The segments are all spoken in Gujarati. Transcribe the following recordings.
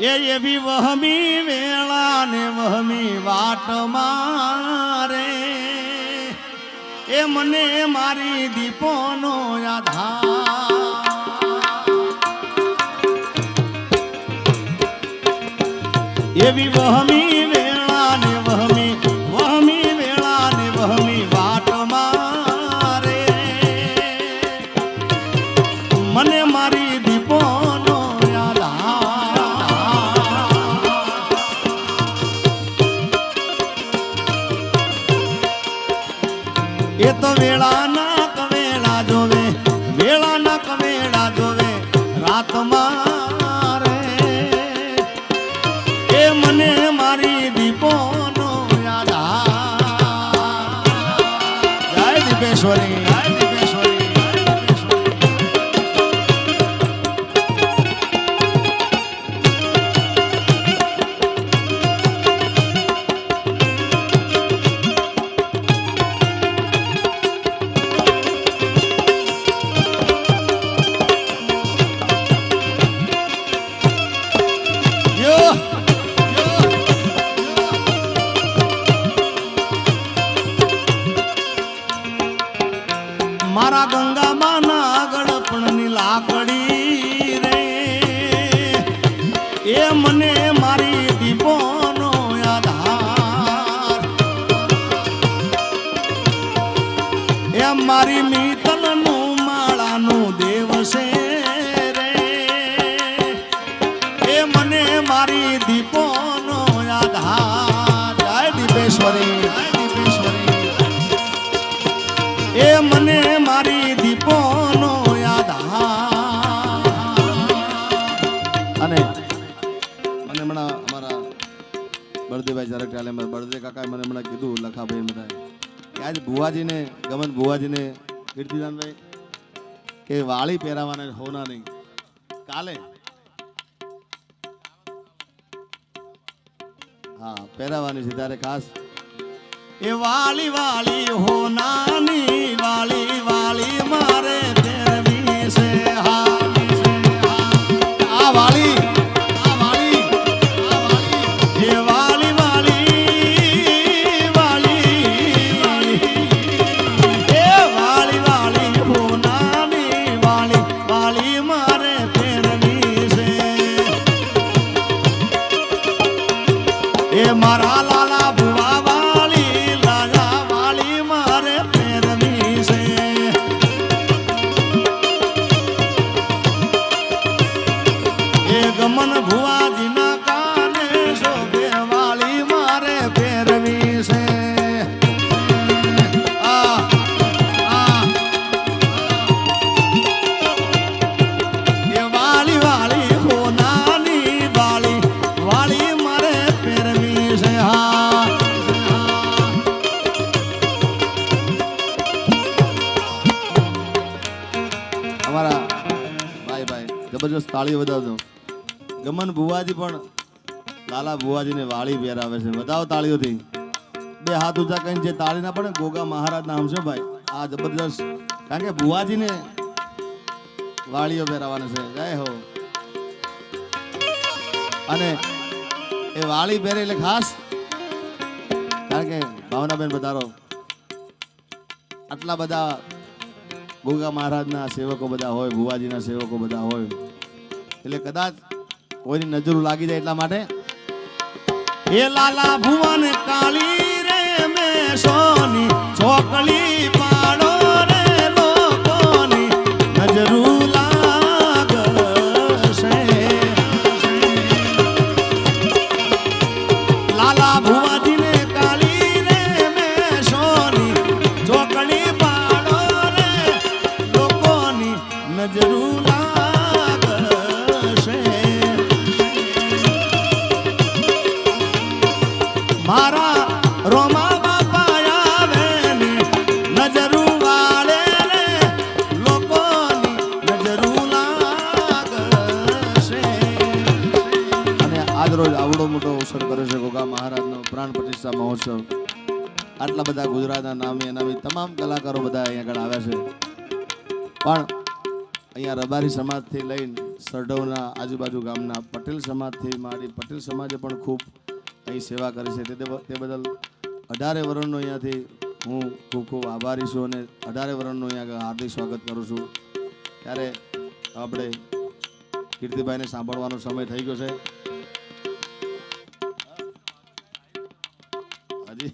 એ એવી વહમી વેળા ને વહમી વાટ મારે. એ મને મારી દીપોનો આધાર. એવી વહમી દીપેશ્વરી આજ ગમન બુવાજીને કીર્તિદાનભાઈ, કે વાળી પહેરાવાના હોના નહીં. કાલે? હા, પહેરાવાની છે ત્યારે ખાસ. એ વાળી વાળી હોનાની વાળી વાલી મારે ગમન ભુવાજીના કાને શોભે વાળી મારે પેરવી છે. અમારા ભાઈ ભાઈ જબરજસ્ત તાળીઓ વધાવજો ગમન ભુવાજી પણ લાલા ભુવાજીને વાળી પહેરાવે છે. બતાવો તાળીઓથી. બે હાથ ઊંચા કરીને જે તાળી ના પડે ગોગા મહારાજ નામ છે ભાઈ, આ જબરજસ્ત કારણ કે ભુવાજીને વાળીઓ પહેરાવાના છે. જય હો. અને એ વાળી પહેરે એટલે ખાસ. કારણ કે ભાવનાબેન બધારો, આટલા બધા ગોગા મહારાજના સેવકો બધા હોય, ભુવાજીના સેવકો બધા હોય. એટલે કદાચ કોઈની નજર લાગી જાય એટલા માટે. એ લાલા ભુવન કાળી રે મે સોની ચોકલી રોજ આવડો મોટો અવસર કરે છે ગોગા મહારાજનો પ્રાણ પ્રતિષ્ઠા મહોત્સવ. આટલા બધા ગુજરાતના નામે એનામી તમામ કલાકારો બધા અહીંયા આગળ આવ્યા છે. પણ અહીંયા રબારી સમાજથી લઈને સરડવના આજુબાજુ ગામના પટેલ સમાજથી મારી પટેલ સમાજે પણ ખૂબ અહીં સેવા કરી છે. તે બદલ અઢારે વર્ષનો અહીંયાથી હું ખૂબ ખૂબ આભારી છું અને અઢારે વર્ષનું અહીંયા હાર્દિક સ્વાગત કરું છું. ત્યારે આપણે કીર્તિભાઈને સાંભળવાનો સમય થઈ ગયો છે. એ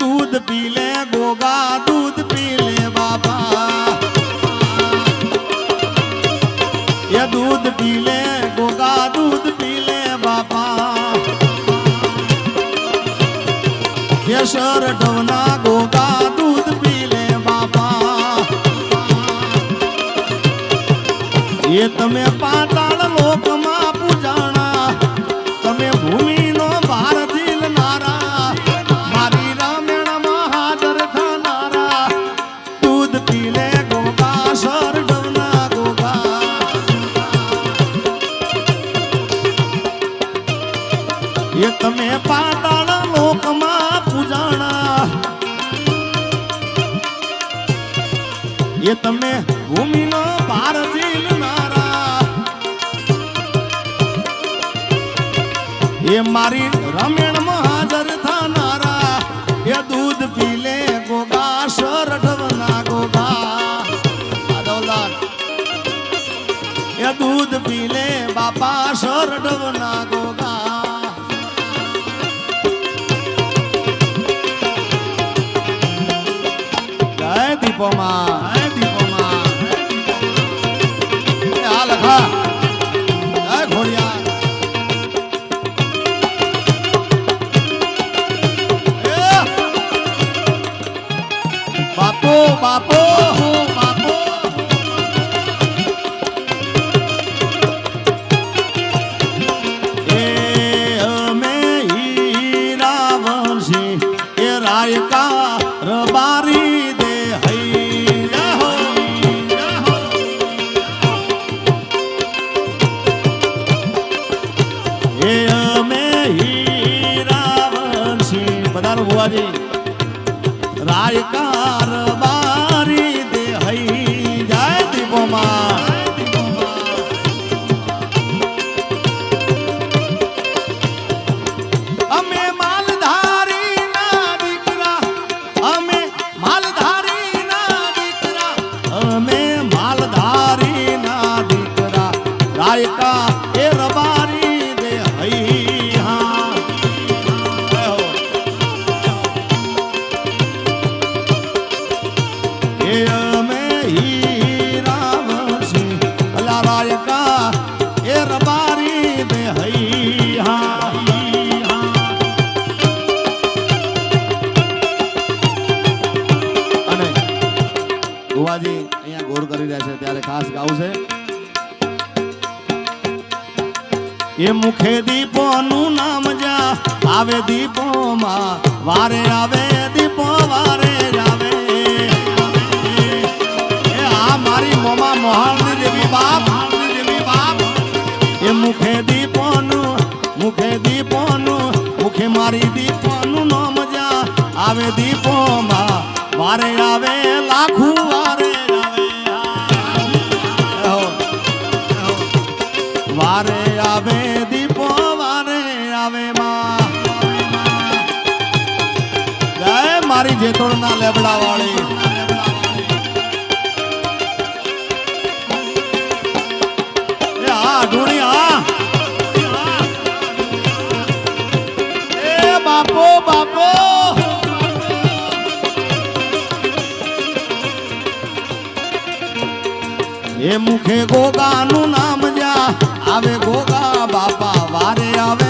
દૂધ પી લે ગોગા દૂધ પી લે બાબા એ દૂધ પી લે ગોગા દૂધ પી લે બાબા એ શરઢવના ગોગા દૂધ પી લે બાબા એ તમે પાતાળ લોકમાં તમે પાતાળ પૂજાણા. એ તમે ભૂમિનો ભાર ઝીલનારા એ મારી રમેણમાં 아 닙. ખાસ ગાવું છે. એ મુખે દીપોનું નામ જા આવે દીપોમાં, વારે આવે દીપો, વારે આવે. આ મારી મોમા મોહાલની દેવી બાપ એ મુખે દીપોનું મુખે દીપોનું, મુખે મારી દીપોનું જેતોડના લેબડા વાળી. એ મુખે ગોગાનું નામ જા આવે ગોગા બાપા વારે આવે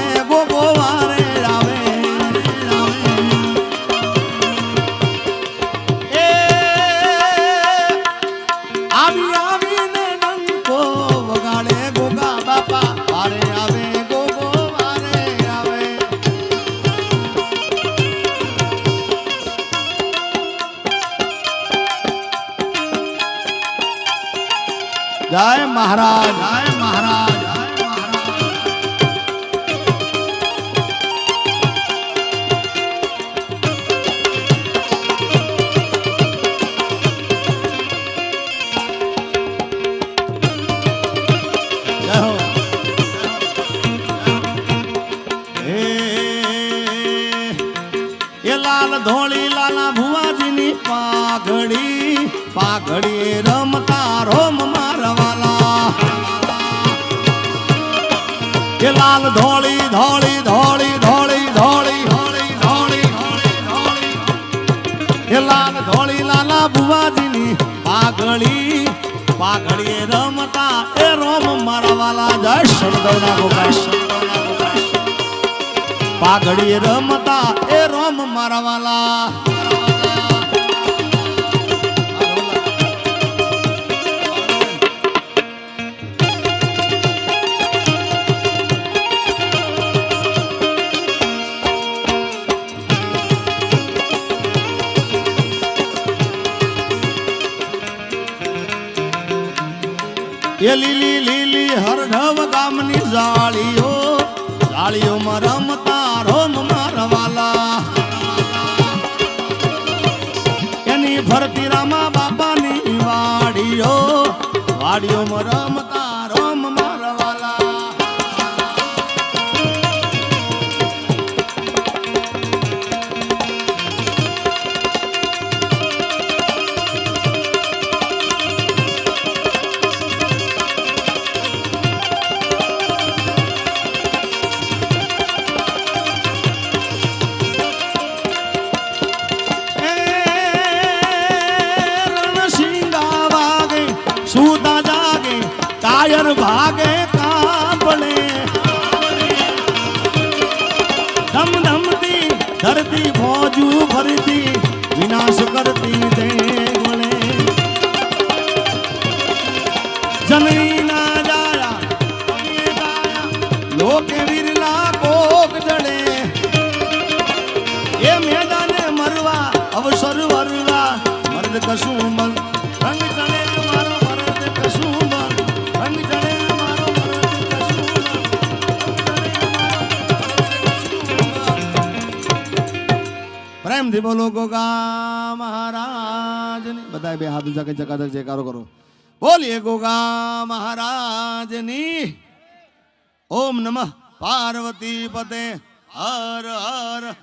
પાઘડી રમતા રોમ મારવાલા કે લાલ ધોળી ધોળી ધોળી ધોળી ધોળી ધોળી ધોળી ધોળી એ લાલ ધોળી લાલા ભુવાજીની પાઘડી પાઘડીએ રમતા એ રોમ મારવાલા જય શરદવના ગોપાલ શરદવના રમતા એ રોમ મારવાલા એ લીલી લીલી હરઢવ ગામની જાળીઓ જાળીઓમાં રમતા રોમ મારવાલા એની ફરતી રામા બાપાની વાડીઓ, વાડીઓમાં રમતા પ્રેમથી બોલો, ગોગા મહારાજની. બધા બે હાથ ઊંચા કરી ચકાચક જયકારો કરો. બોલીએ, ગોગા મહારાજની. ઓમ નમઃ પાર્વતી પતે, હર હર